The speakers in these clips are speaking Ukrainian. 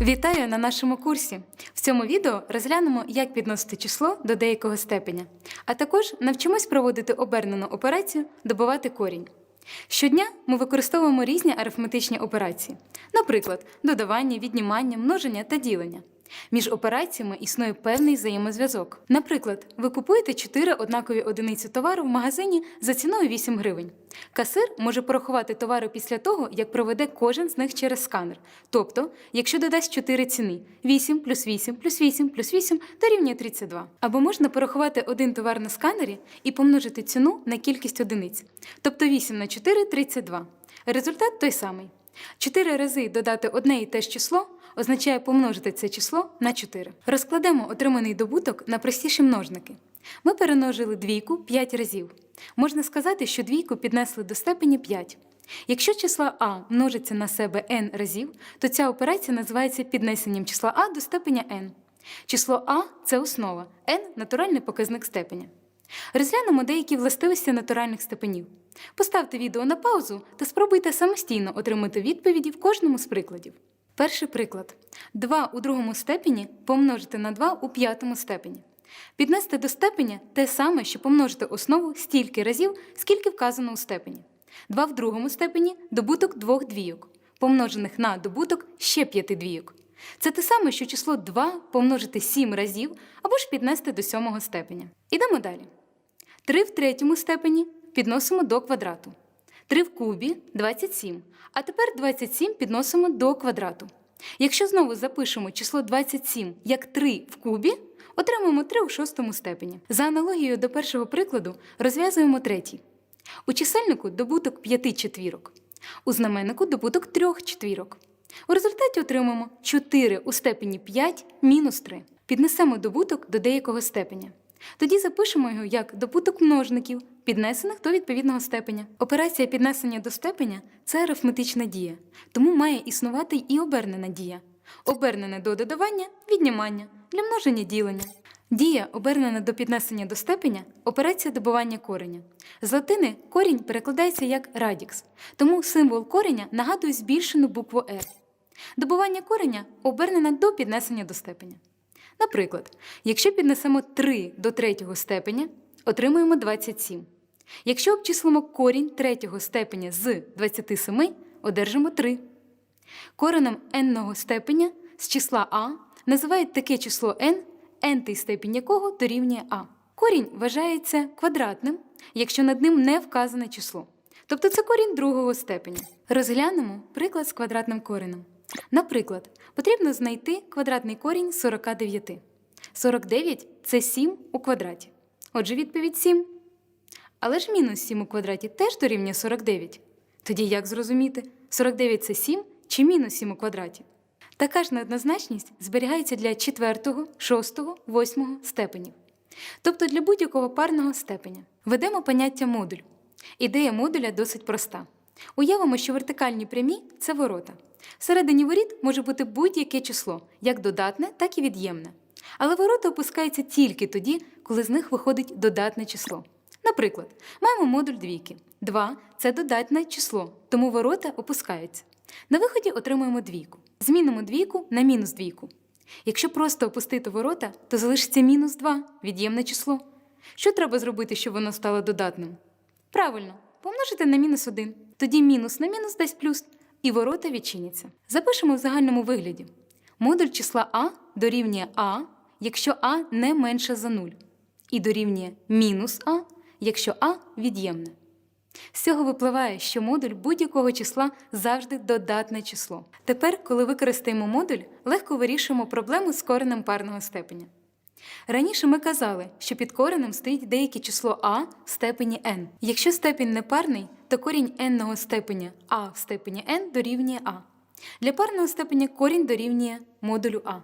Вітаю на нашому курсі. В цьому відео розглянемо, як підносити число до деякого степеня, а також навчимось проводити обернену операцію добувати корінь. Щодня ми використовуємо різні арифметичні операції, наприклад, додавання, віднімання, множення та ділення. Між операціями існує певний взаємозв'язок. Наприклад, ви купуєте 4 однакові одиниці товару в магазині за ціною 8 гривень. Касир може порахувати товари після того, як проведе кожен з них через сканер. Тобто, якщо додасть 4 ціни 8 плюс 8 плюс 8 плюс 8 дорівнює 32. Або можна порахувати один товар на сканері і помножити ціну на кількість одиниць. Тобто 8 на 4 32. Результат той самий. 4 рази додати одне і те ж число означає помножити це число на 4. Розкладемо отриманий добуток на простіші множники. Ми перемножили двійку 5 разів. Можна сказати, що двійку піднесли до степені 5. Якщо числа а множиться на себе n разів, то ця операція називається піднесенням числа а до степеня n. Число а це основа, n – натуральний показник степеня. Розглянемо деякі властивості натуральних степенів. Поставте відео на паузу та спробуйте самостійно отримати відповіді в кожному з прикладів. Перший приклад: 2 у другому степені помножити на 2 у п'ятому степені. Піднести до степеня те саме, що помножити основу стільки разів, скільки вказано у степені. 2 в другому степені добуток двох двійок, помножених на добуток ще п'яти двійок. Це те саме, що число 2 помножити 7 разів або ж піднести до сьомого степеня. Ідемо далі. 3 в третьому степені підносимо до квадрату. 3 в кубі 27. А тепер 27 підносимо до квадрату. Якщо знову запишемо число 27 як 3 в кубі, отримаємо 3 у шостому степені. За аналогією до першого прикладу розв'язуємо третій. У чисельнику добуток 5 четвірок. У знаменнику добуток 3 четвірок. У результаті отримаємо 4 у степені 5 мінус 3. Піднесемо добуток до деякого степеня. Тоді запишемо його як добуток множників, піднесених до відповідного степеня. Операція піднесення до степеня це арифметична дія, тому має існувати і обернена дія. Обернене до додавання віднімання, для множення ділення. Дія, обернена до піднесення до степеня, операція добування кореня. З латини корінь перекладається як радікс, тому символ кореня нагадує збільшену букву R. Добування кореня обернене до піднесення до степеня. Наприклад, якщо піднесемо 3 до третього степеня, отримуємо 27. Якщо обчислимо корінь третього степеня з 27, одержимо 3. Коренем n-ного степеня з числа а називають таке число n, n-тий степінь якого дорівнює а. Корінь вважається квадратним, якщо над ним не вказане число. Тобто це корінь другого степеня. Розглянемо приклад з квадратним коренем. Наприклад, потрібно знайти квадратний корінь 49. 49 це 7 у квадраті. Отже, відповідь 7. Але ж мінус 7 у квадраті теж дорівнює 49. Тоді як зрозуміти, 49 це 7 чи мінус 7 у квадраті? Така ж неоднозначність зберігається для 4, 6, 8 степенів. Тобто для будь-якого парного степеня. Ведемо поняття модуль. Ідея модуля досить проста. Уявимо, що вертикальні прямі це ворота. Всередині воріт може бути будь-яке число, як додатне, так і від'ємне. Але ворота опускаються тільки тоді, коли з них виходить додатне число. Наприклад, маємо модуль двійки. 2 – це додатне число, тому ворота опускаються. На виході отримуємо двійку. Змінимо двійку на мінус двійку. Якщо просто опустити ворота, то залишиться мінус 2 – від'ємне число. Що треба зробити, щоб воно стало додатним? Правильно, помножити на мінус 1. Тоді мінус на мінус дасть плюс, і ворота відчиняться. Запишемо в загальному вигляді. Модуль числа А дорівнює А, якщо А не менше за 0, і дорівнює мінус А, якщо А від'ємне. З цього випливає, що модуль будь-якого числа завжди додатне число. Тепер, коли використаємо модуль, легко вирішуємо проблему з коренем парного степеня. Раніше ми казали, що під коренем стоїть деяке число а в степені n. Якщо степінь непарний, то корінь n-ного степеня а в степені n дорівнює а. Для парного степеня корінь дорівнює модулю а.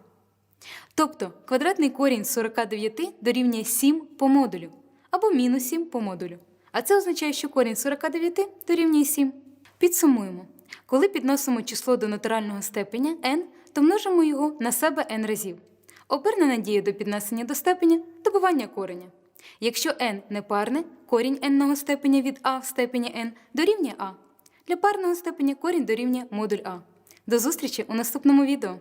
Тобто квадратний корінь 49 дорівнює 7 по модулю або мінус 7 по модулю. А це означає, що корінь 49 дорівнює 7. Підсумуємо. Коли підносимо число до натурального степеня n, то множимо його на себе n разів. Обернена дія до піднесення до степеня добування кореня. Якщо n непарне, корінь n-ного степеня від а в степені n дорівнює а. Для парного степеня корінь дорівнює модуль а. До зустрічі у наступному відео.